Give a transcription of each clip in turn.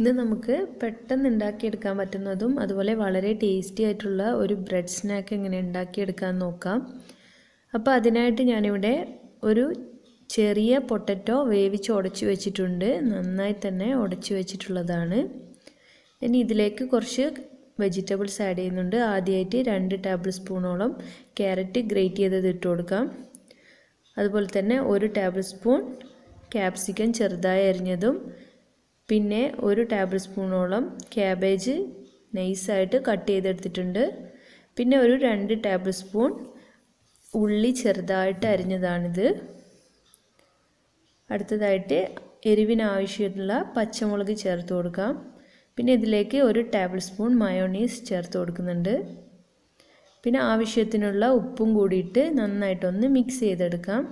ഇത് നമുക്ക് പെട്ടെന്ന് ഉണ്ടാക്കിയെടുക്കാൻ പറ്റുന്നതും അതുപോലെ വളരെ ടേസ്റ്റി ആയിട്ടുള്ള ഒരു ബ്രെഡ് സ്നാക്ക് എങ്ങനെ ഉണ്ടാക്കിയെടുക്കാൻ നോക്കാം. അപ്പോൾ അതിനായിട്ട് ഞാനിവിടെ ഒരു ചെറിയ പൊട്ടറ്റോ വേവിച്ച് ഉടച്ചു വെച്ചിട്ടുണ്ട്. നന്നായി തന്നെ ഉടച്ചു വെച്ചിട്ടുള്ളതാണ്. ഇനി ഇതിലേക്ക് കുറച്ച് വെജിറ്റബിൾസ് ആഡ് ചെയ്യുന്നുണ്ട്. ആദ്യമായിട്ട് രണ്ട് ടേബിൾ സ്പൂണോളം ക്യാരറ്റ് ഗ്രേറ്റ് ചെയ്തത് ഇട്ട് കൊടുക്കാം. അതുപോലെ തന്നെ ഒരു ടേബിൾ സ്പൂൺ ക്യാപ്സിക്കം ചെറുതായി അരിഞ്ഞതും പിന്നെ ഒരു ടേബിൾ സ്പൂണോളം ക്യാബേജ് നൈസായിട്ട് കട്ട് ചെയ്തെടുത്തിട്ടുണ്ട്. പിന്നെ ഒരു രണ്ട് ടേബിൾ സ്പൂൺ ഉള്ളി ചെറുതായിട്ട് അരിഞ്ഞതാണിത്. അടുത്തതായിട്ട് എരിവിനാവശ്യമുള്ള പച്ചമുളക് ചേർത്ത് കൊടുക്കാം. പിന്നെ ഇതിലേക്ക് ഒരു ടേബിൾ സ്പൂൺ മയോണീസ് ചേർത്ത് കൊടുക്കുന്നുണ്ട്. പിന്നെ ആവശ്യത്തിനുള്ള ഉപ്പും കൂടിയിട്ട് നന്നായിട്ടൊന്ന് മിക്സ് ചെയ്തെടുക്കാം.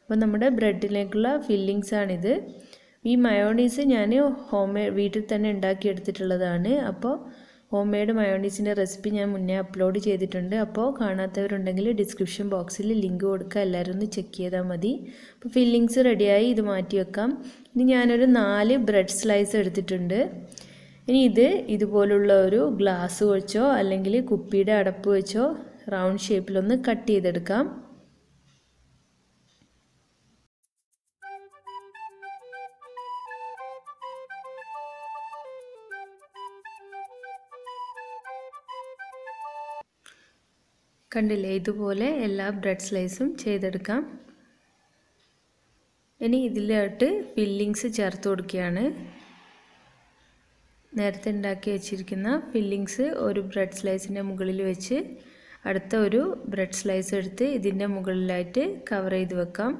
അപ്പോൾ നമ്മുടെ ബ്രെഡിലേക്കുള്ള ഫില്ലിങ്സ് ആണിത്. ഈ മയോണീസ് ഞാൻ ഹോം വീട്ടിൽ തന്നെ ഉണ്ടാക്കിയെടുത്തിട്ടുള്ളതാണ്. അപ്പോൾ ഹോം മെയ്ഡ് മയോണീസിന്റെ റെസിപ്പി ഞാൻ മുന്നേ അപ്ലോഡ് ചെയ്തിട്ടുണ്ട്. അപ്പോൾ കാണാത്തവരുണ്ടെങ്കിൽ ഡിസ്ക്രിപ്ഷൻ ബോക്സിൽ ലിങ്ക് കൊടുക്കുക. എല്ലാവരും ഒന്ന് ചെക്ക് ചെയ്താൽ മതി. അപ്പോൾ ഫില്ലിങ്സ് റെഡിയായി. ഇത് മാറ്റി വെക്കാം. ഇനി ഞാനൊരു നാല് ബ്രെഡ് സ്ലൈസ് എടുത്തിട്ടുണ്ട്. ഇനി ഇത് ഇതുപോലുള്ള ഒരു ഗ്ലാസ് വെച്ചോ അല്ലെങ്കിൽ കുപ്പിയുടെ അടപ്പ് വെച്ചോ റൗണ്ട് ഷേപ്പിലൊന്ന് കട്ട് ചെയ്തെടുക്കാം. കണ്ടില്ലേ? ഇതുപോലെ എല്ലാ ബ്രെഡ് സ്ലൈസും ചെയ്തെടുക്കാം. ഇനി ഇതിലോട്ട് ഫില്ലിങ്സ് ചേർത്ത് കൊടുക്കുകയാണ്. നേരത്തെ ഉണ്ടാക്കി വെച്ചിരിക്കുന്ന ഫില്ലിങ്സ് ഒരു ബ്രെഡ് സ്ലൈസിന്റെ മുകളിൽ വെച്ച് അടുത്ത ഒരു ബ്രെഡ് സ്ലൈസ് എടുത്ത് ഇതിന്റെ മുകളിലായിട്ട് കവർ ചെയ്ത് വെക്കാം.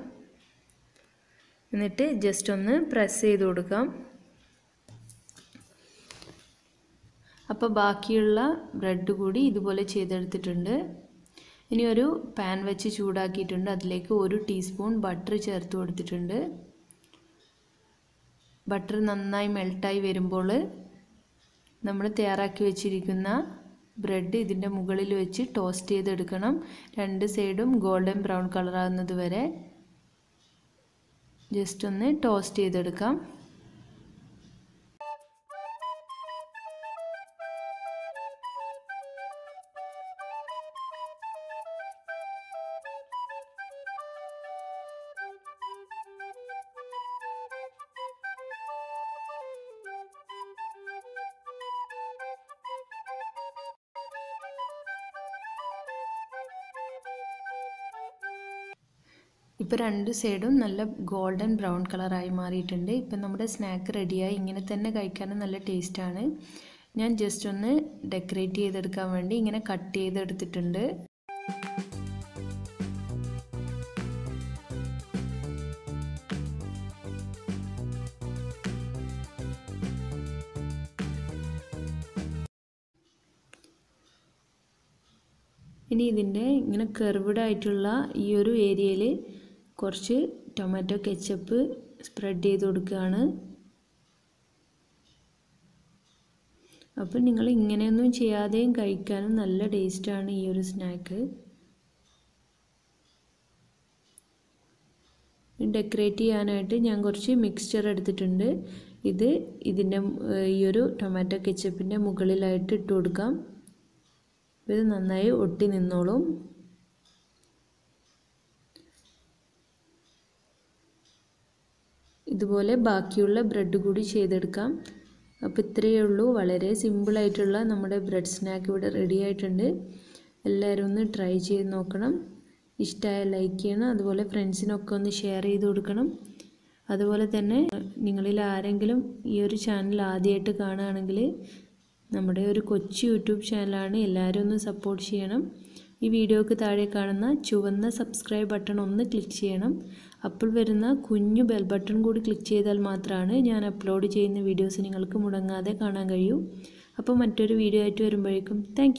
എന്നിട്ട് ജസ്റ്റ് ഒന്ന് പ്രസ് ചെയ്ത് കൊടുക്കാം. അപ്പോൾ ബാക്കിയുള്ള ബ്രെഡ് കൂടി ഇതുപോലെ ചെയ്തെടുത്തിട്ടുണ്ട്. ഇനി ഒരു പാൻ വെച്ച് ചൂടാക്കിയിട്ടുണ്ട്. അതിലേക്ക് ഒരു ടീസ്പൂൺ ബട്ടർ ചേർത്ത് കൊടുത്തിട്ടുണ്ട്. ബട്ടർ നന്നായി മെൽട്ടായി വരുമ്പോൾ നമ്മൾ തയ്യാറാക്കി വെച്ചിരിക്കുന്ന ബ്രെഡ് ഇതിന്റെ മുകളിൽ വെച്ച് ടോസ്റ്റ് ചെയ്തെടുക്കണം. രണ്ട് സൈഡും ഗോൾഡൻ ബ്രൗൺ കളറാകുന്നത് വരെ. ജസ്റ്റ് ഒന്ന് ടോസ്റ്റ് ചെയ്തെടുക്കാം. ഇപ്പോൾ രണ്ട് സൈഡും നല്ല ഗോൾഡൻ ബ്രൗൺ കളറായി മാറിയിട്ടുണ്ട്. ഇപ്പം നമ്മുടെ സ്നാക്ക് റെഡിയായി. ഇങ്ങനെ തന്നെ കഴിക്കാനും നല്ല ടേസ്റ്റാണ് ഞാൻ ജസ്റ്റ് ഒന്ന് ഡെക്കറേറ്റ് ചെയ്തെടുക്കാൻ വേണ്ടി ഇങ്ങനെ കട്ട് ചെയ്തെടുത്തിട്ടുണ്ട്. ഇനി ഇതിന്റെ ഇങ്ങനെ കർവ്ഡ് ആയിട്ടുള്ള ഈ ഒരു ഏരിയയിൽ കുറച്ച് ടൊമാറ്റോ കെച്ചപ്പ് സ്പ്രെഡ് ചെയ്ത് കൊടുക്കുകയാണ്. അപ്പം നിങ്ങൾ ഇങ്ങനെയൊന്നും ചെയ്യാതെയും കഴിക്കാനും നല്ല ടേസ്റ്റാണ് ഈ ഒരു സ്നാക്ക് ഡെക്കറേറ്റ് ചെയ്യാനായിട്ട് ഞാൻ കുറച്ച് മിക്സ്ചർ എടുത്തിട്ടുണ്ട്. ഇത് ഇതിന്റെ ഈ ഒരു ടൊമാറ്റോ കെച്ചപ്പിന്റെ മുകളിലായിട്ട് ഇട്ട് കൊടുക്കാം. ഇത് നന്നായി ഒട്ടി നിന്നോളും. ഇതുപോലെ ബാക്കിയുള്ള ബ്രെഡ് കൂടി ചെയ്തെടുക്കാം. അപ്പോൾ ഇത്രയേ ഉള്ളൂ. വളരെ സിമ്പിളായിട്ടുള്ള നമ്മുടെ ബ്രെഡ് സ്നാക്ക് ഇവിടെ റെഡി ആയിട്ടുണ്ട്. എല്ലാവരും ഒന്ന് ട്രൈ ചെയ്ത് നോക്കണം. ഇഷ്ടമായ ലൈക്ക് ചെയ്യണം. അതുപോലെ ഫ്രണ്ട്സിനൊക്കെ ഒന്ന് ഷെയർ ചെയ്ത് കൊടുക്കണം. അതുപോലെ തന്നെ നിങ്ങളിൽ ആരെങ്കിലും ഈ ഒരു ചാനൽ ആദ്യമായിട്ട് കാണുകയാണെങ്കിൽ നമ്മുടെ ഒരു കൊച്ചു യൂട്യൂബ് ചാനലാണ് എല്ലാവരും ഒന്ന് സപ്പോർട്ട് ചെയ്യണം. ഈ വീഡിയോക്ക് താഴെ കാണുന്ന ചുവന്ന സബ്സ്ക്രൈബ് ബട്ടൺ ഒന്ന് ക്ലിക്ക് ചെയ്യണം. അപ്പോൾ വരുന്ന കുഞ്ഞു ബെൽ ബട്ടൺ കൂടി ക്ലിക്ക് ചെയ്താൽ മാത്രമാണ് ഞാൻ അപ്ലോഡ് ചെയ്യുന്ന വീഡിയോസ് നിങ്ങൾക്ക് മുടങ്ങാതെ കാണാൻ കഴിയൂ. അപ്പോൾ മറ്റൊരു വീഡിയോ ആയിട്ട് വരുമ്പോഴേക്കും. താങ്ക്